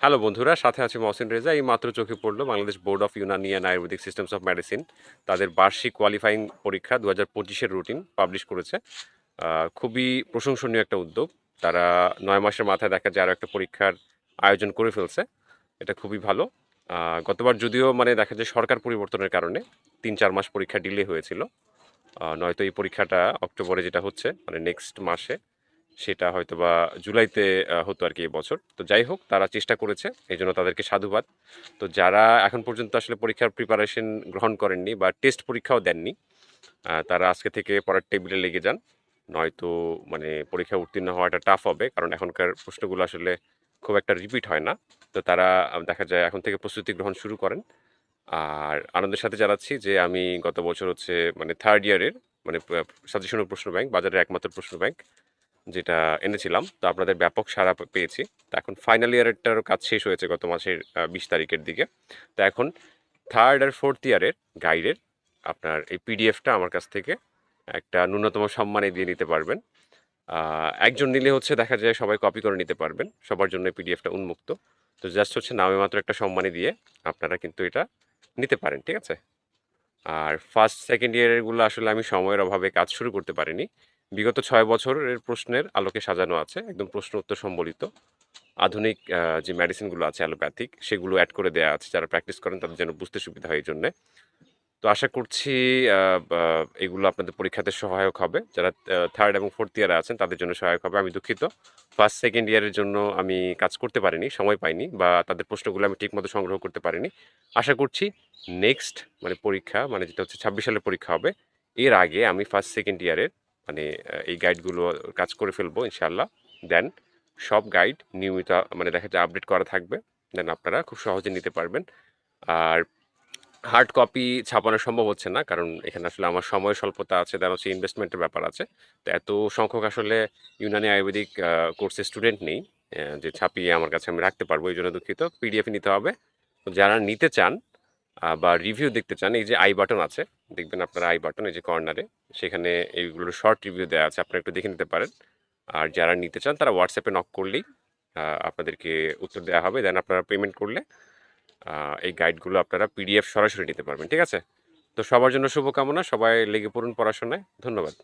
Hello বন্ধুরা, সাথে আছে মহসিন রেজা। এই মাত্র চোখে পড়ল Bangladesh board of Unani and Ayurvedic systems of medicine. তাদের বার্ষিক কোয়ালিফাইং পরীক্ষা দু হাজার পঁচিশের রুটিন পাবলিশ করেছে। খুবই প্রশংসনীয় একটা উদ্যোগ। তারা নয় মাসের মাথায় দেখা যায় আরও একটা পরীক্ষার আয়োজন করে ফেলছে। এটা খুবই ভালো। গতবার যদিও মানে দেখা যায় সরকার পরিবর্তনের কারণে তিন চার মাস পরীক্ষা ডিলে হয়েছিল। নয়তো এই পরীক্ষাটা অক্টোবরে যেটা হচ্ছে মানে নেক্সট মাসে। সেটা হয়তো বা জুলাইতে হতো আর কি এবছর তো যাই হোক, তারা চেষ্টা করেছে এই জন্য তাদেরকে সাধুবাদ। তো যারা এখন পর্যন্ত আসলে পরীক্ষার প্রিপারেশন গ্রহণ করেননি বা টেস্ট পরীক্ষাও দেননি তারা আজকে থেকে পড়ার টেবিলে লেগে যান। নয়তো মানে পরীক্ষা উত্তীর্ণ হওয়াটা টাফ হবে, কারণ এখনকার প্রশ্নগুলো আসলে খুব একটা রিপিট হয় না। তো তারা দেখা যায় এখন থেকে প্রস্তুতি গ্রহণ শুরু করেন। আর আনন্দের সাথে জানাচ্ছি যে আমি গত বছর হচ্ছে মানে থার্ড ইয়ারের মানে সাজেশনের প্রশ্ন ব্যাংক বাজারের একমাত্র প্রশ্ন ব্যাংক যেটা এনেছিলাম, তো আপনাদের ব্যাপক সাড়া পেয়েছি। তো এখন ফাইনাল ইয়ারেরটারও কাজ শেষ হয়েছে গত মাসের বিশ তারিখের দিকে। তো এখন থার্ড আর ফোর্থ ইয়ারের গাইডের আপনার এই পিডিএফটা আমার কাছ থেকে একটা ন্যূনতম সম্মানে দিয়ে নিতে পারবেন। একজন নিলে হচ্ছে দেখা যায় সবাই কপি করে নিতে পারবেন। সবার জন্য পিডিএফটা উন্মুক্ত। তো জাস্ট হচ্ছে নামে মাত্র একটা সম্মানে দিয়ে আপনারা কিন্তু এটা নিতে পারেন, ঠিক আছে? আর ফার্স্ট সেকেন্ড ইয়ারেরগুলো আসলে আমি সময়ের অভাবে কাজ শুরু করতে পারিনি। বিগত ছয় বছরের প্রশ্নের আলোকে সাজানো আছে, একদম প্রশ্ন উত্তর সম্বলিত। আধুনিক যে মেডিসিনগুলো আছে অ্যালোপ্যাথিক সেগুলো অ্যাড করে দেওয়া আছে, যারা প্র্যাকটিস করেন তাদের যেন বুঝতে সুবিধা হয় এই জন্যে। তো আশা করছি এগুলো আপনাদের পরীক্ষাতে সহায়ক হবে। যারা থার্ড এবং ফোর্থ ইয়ারে আছেন, তাদের জন্য সহায়ক হবে। আমি দুঃখিত। ফার্স্ট সেকেন্ড ইয়ারের জন্য আমি কাজ করতে পারিনি, সময় পাইনি বা তাদের প্রশ্নগুলো আমি ঠিকমতো সংগ্রহ করতে পারিনি। আশা করছি নেক্সট মানে পরীক্ষা মানে যেটা হচ্ছে ছাব্বিশ সালের পরীক্ষা হবে, এর আগে আমি ফার্স্ট সেকেন্ড ইয়ারের মানে এই গাইডগুলো কাজ করে ফেলব ইনশাল্লাহ দেন সব গাইড নিয়মিত মানে দেখা যায় আপডেট করা থাকবে। দেন আপনারা খুব সহজে নিতে পারবেন। আর হার্ড কপি ছাপানো সম্ভব হচ্ছে না, কারণ এখানে আসলে আমার সময় স্বল্পতা আছে দেন হচ্ছে ইনভেস্টমেন্টের ব্যাপার আছে। তো এত সংখ্যক আসলে ইউনানি আয়ুর্বেদিক কোর্সের স্টুডেন্ট নেই যে ছাপিয়ে আমার কাছে আমি রাখতে পারব, এই জন্য দুঃখিত। পিডিএফ নিতে হবে। যারা নিতে চান বা রিভিউ দেখতে চান, এই যে আই বাটন আছে, দেখবেন আপনারা আই বাটন এই যে কর্নারে সেখানে এইগুলোর শর্ট রিভিউ দেওয়া আছে, আপনারা একটু দেখে নিতে পারেন। আর যারা নিতে চান, তারা হোয়াটসঅ্যাপে নক করলেই আপনাদেরকে উত্তর দেওয়া হবে দেন আপনারা পেমেন্ট করলে এই গাইডগুলো আপনারা পিডিএফ সরাসরি নিতে পারবেন, ঠিক আছে? তো সবার জন্য শুভকামনা, সবাই লেগে পড়ুন পড়াশোনায়, ধন্যবাদ।